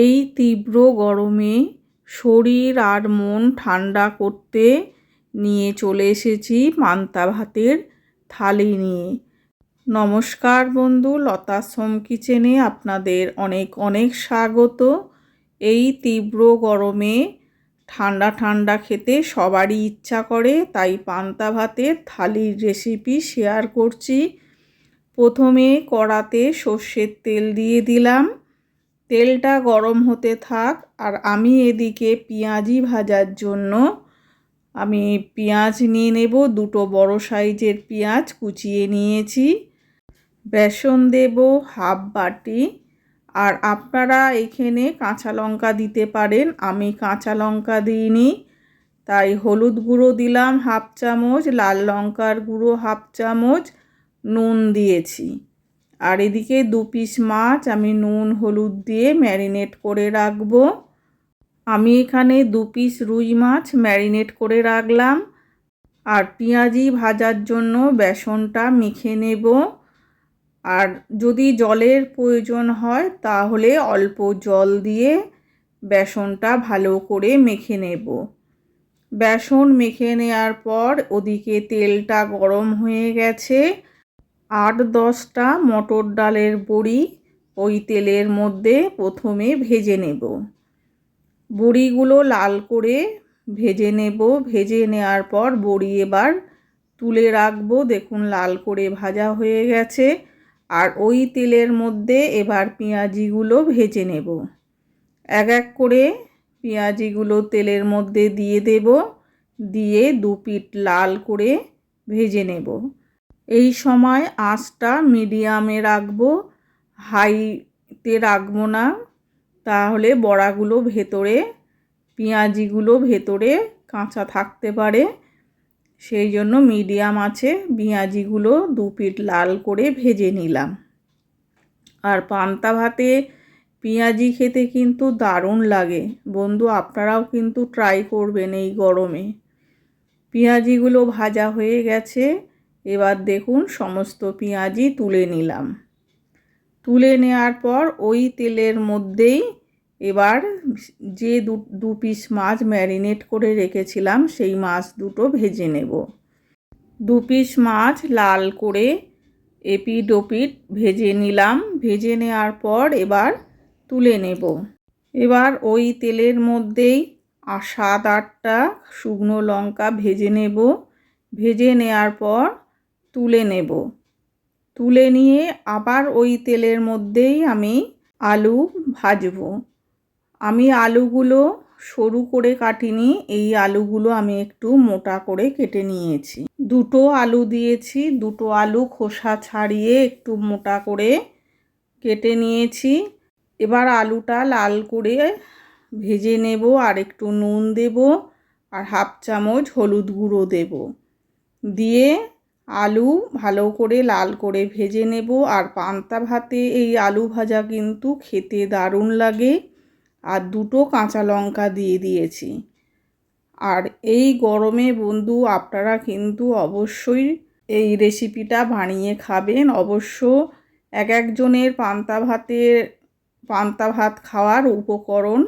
এই তীব্র গরমে শরীর আর মন ঠান্ডা করতে নিয়ে চলে এসেছি পান্তা ভাতের থালি নিয়ে। নমস্কার বন্ধু, লতা সোম কিচেনে আপনাদের অনেক অনেক স্বাগত। এই তীব্র গরমে ঠান্ডা ঠান্ডা খেতে সবারই ইচ্ছা করে, তাই পান্তা ভাতের থালির রেসিপি শেয়ার করছি। প্রথমে কড়াতে সর্ষের তেল দিয়ে দিলাম। তেলটা গরম হতে থাক আর আমি এদিকে পেঁয়াজি ভাজার জন্য আমি পেঁয়াজ নিয়ে নেব, দুটো বড় সাইজের পেঁয়াজ কুচিয়ে নিয়েছি। বেসন দেব হাফ বাটি। আর আপনারা এখানে কাঁচা লঙ্কা দিতে পারেন, আমি কাঁচা লঙ্কা দিইনি। তাই হলুদ গুঁড়ো দিলাম হাফ চামচ, লাল লঙ্কার গুঁড়ো হাফ চামচ, নুন দিয়েছি। আর এদিকে দু পিস মাছ আমি নুন, হলুদ দিয়ে ম্যারিনেট করে রাখব। আমি এখানে দু পিস রুই মাছ ম্যারিনেট করে রাখলাম। আর পেঁয়াজি ভাজার জন্য বেসনটা মেখে নেব। আর যদি জলের প্রয়োজন হয়, তাহলে অল্প জল দিয়ে বেসনটা ভালো করে মেখে নেব। বেসন মেখে নেওয়ার পর ওদিকে তেলটা গরম হয়ে গেছে। আট দশটা মটর ডালের বড়ি ওই তেলের মধ্যে প্রথমে ভেজে নেব। বড়িগুলো লাল করে ভেজে নেব। ভেজে নেওয়ার পর বড়ি এবার তুলে রাখব। দেখুন লাল করে ভাজা হয়ে গেছে। আর ওই তেলের মধ্যে এবার পেঁয়াজিগুলো ভেজে নেব। এক এক করে পেঁয়াজিগুলো তেলের মধ্যে দিয়ে দেব। দিয়ে দু পিঠ লাল করে ভেজে নেব। এই সময় আঁচটা মিডিয়ামে রাখব, হাইতে রাখব না। তাহলে বড়াগুলো ভেতরে, পেঁয়াজিগুলো ভেতরে কাঁচা থাকতে পারে। সেই জন্য মিডিয়াম আছে, পেঁয়াজিগুলো দু পিঠ লাল করে ভেজে নিলাম। আর পান্তা ভাতে পেঁয়াজি খেতে কিন্তু দারুণ লাগে। বন্ধু, আপনারাও কিন্তু ট্রাই করবেন এই গরমে। পেঁয়াজিগুলো ভাজা হয়ে গেছে। এবার দেখুন সমস্ত পেঁয়াজি তুলে নিলাম। তুলে নেওয়ার পর ওই তেলের মধ্যেই এবার যে দু পিস মাছ ম্যারিনেট করে রেখেছিলাম, সেই মাছ দুটো ভেজে নেব। দু পিস মাছ লাল করে এপিড ওপিড ভেজে নিলাম। ভেজে নেওয়ার পর এবার তুলে নেব। এবার ওই তেলের মধ্যেই সাত, আটটা শুকনো লঙ্কা ভেজে নেব। ভেজে নেওয়ার পর তুলে নেব। তুলে নিয়ে আবার ওই তেলের মধ্যেই আমি আলু ভাজবো। আমি আলুগুলো সরু করে কাটিনি, এই আলুগুলো আমি একটু মোটা করে কেটে নিয়েছি। দুটো আলু দিয়েছি, দুটো আলু খোসা ছাড়িয়ে একটু মোটা করে কেটে নিয়েছি। এবার আলুটা লাল করে ভেজে নেব, আর একটু নুন দেব, আর হাফ চামচ হলুদ গুঁড়ো দেব। দিয়ে আলু ভালো করে লাল করে ভেজে নেব আর পান্তা ভাতে এই আলু ভাজা কিন্তু খেতে দারুণ লাগে। আর দুটো কাঁচা লঙ্কা দিয়ে দিয়েছি। আর এই গরমে বন্ধু আপনারা কিন্তু অবশ্যই এই রেসিপিটা বানিয়ে খাবেন। অবশ্য এক একজনের পান্তা ভাতের, পান্তা ভাত খাওয়ার উপকরণ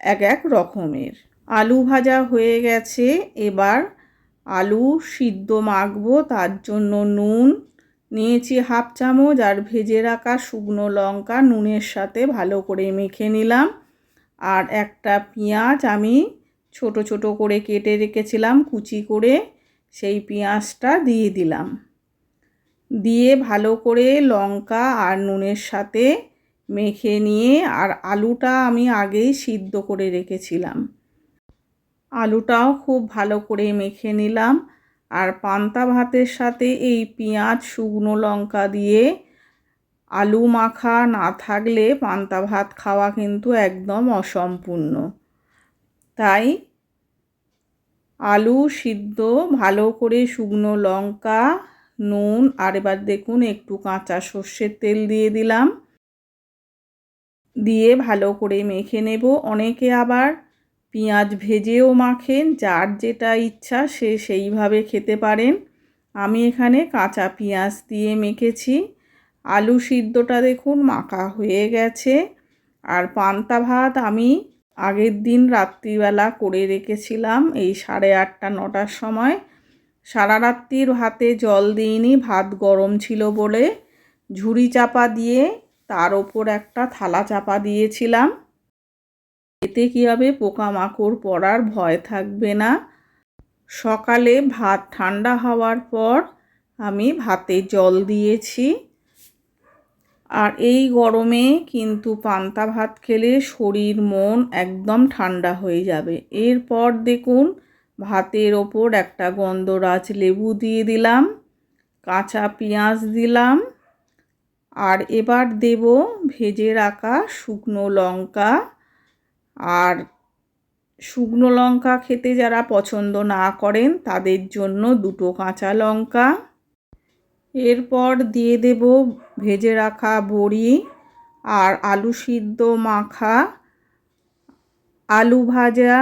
এক এক রকমের। আলু ভাজা হয়ে গেছে, এবার আলু সিদ্ধ মাখবো, তার জন্য নুন, নিয়েছি হাফ চামচ, আর ভেজে রাখা শুকনো লঙ্কা নুনের সাথে ভালো করে মেখে নিলাম। আর একটা পেঁয়াজ আমি ছোট ছোট করে কেটে রেখেছিলাম, কুচি করে সেই পেঁয়াজটা দিয়ে দিলাম। দিয়ে ভালো করে লঙ্কা আর নুনের সাথে মেখে নিয়ে, আর আলুটা আমি আগেই সিদ্ধ করে রেখেছিলাম। আলুটাও খুব ভালো করে মেখে নিলাম। আর পান্তা ভাতের সাথে এই পেঁয়াজ, শুকনো লঙ্কা দিয়ে আলু মাখা না থাকলে পান্তা ভাত খাওয়া কিন্তু একদম অসম্পূর্ণ। তাই আলু সিদ্ধ, ভালো করে শুকনো লঙ্কা, নুন, আর এবার দেখুন একটু কাঁচা সর্ষের তেল দিয়ে দিলাম। দিয়ে ভালো করে মেখে নেব। অনেকে আবার পেঁয়াজ ভেজেও মাখেন, যার যেটা ইচ্ছা সে সেইভাবে খেতে পারেন। আমি এখানে কাঁচা পেঁয়াজ দিয়ে মেখেছি। আলু সিদ্ধটা দেখুন মাখা হয়ে গেছে। আর পান্তা ভাত আমি আগের দিন রাত্রিবেলা করে রেখেছিলাম এই সাড়ে আটটা, নটার সময়। সারা রাত্রির ভাতে জল দিইনি, ভাত গরম ছিল বলে। ঝুড়ি চাপা দিয়ে তার ওপর একটা থালা চাপা দিয়েছিলাম। এতে কী হবে পোকামাকড় পড়ার ভয় থাকবে না? সকালে ভাত ঠান্ডা হওয়ার পর আমি ভাতে জল দিয়েছি। আর এই গরমে কিন্তু পান্তা ভাত খেলে শরীর, মন একদম ঠান্ডা হয়ে যাবে। এরপর দেখুন, ভাতের ওপর একটা গন্ধরাজ লেবু দিয়ে দিলাম, কাঁচা পেঁয়াজ দিলাম, আর এবার দেব ভেজে রাখা শুকনো লঙ্কা আর শুকনো লঙ্কা খেতে যারা পছন্দ না করেন, তাদের জন্য দুটো কাঁচা লঙ্কা। এরপর দিয়ে দেব ভেজে রাখা বড়ি আর আলু সিদ্ধ মাখা আলু ভাজা।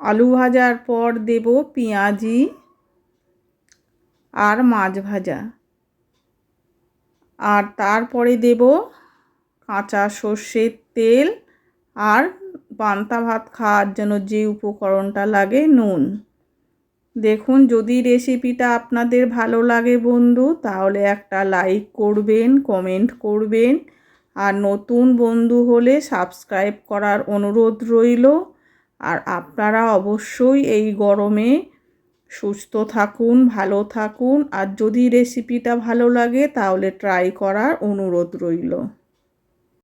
আলু ভাজার পর দেব পেঁয়াজি আর মাছ ভাজা। আর তারপরে দেব কাঁচা সর্ষের তেল আর পান্তা ভাত খাওয়ার জন্য যে উপকরণটা লাগে নুন। দেখুন, যদি রেসিপিটা আপনাদের ভালো লাগে বন্ধু, তাহলে একটা লাইক করবেন কমেন্ট করবেন। আর নতুন বন্ধু হলে সাবস্ক্রাইব করার অনুরোধ রইল। আর আপনারা অবশ্যই এই গরমে সুস্থ থাকুন, ভালো থাকুন। আর যদি রেসিপিটা ভালো লাগে, তাহলে ট্রাই করার অনুরোধ রইল।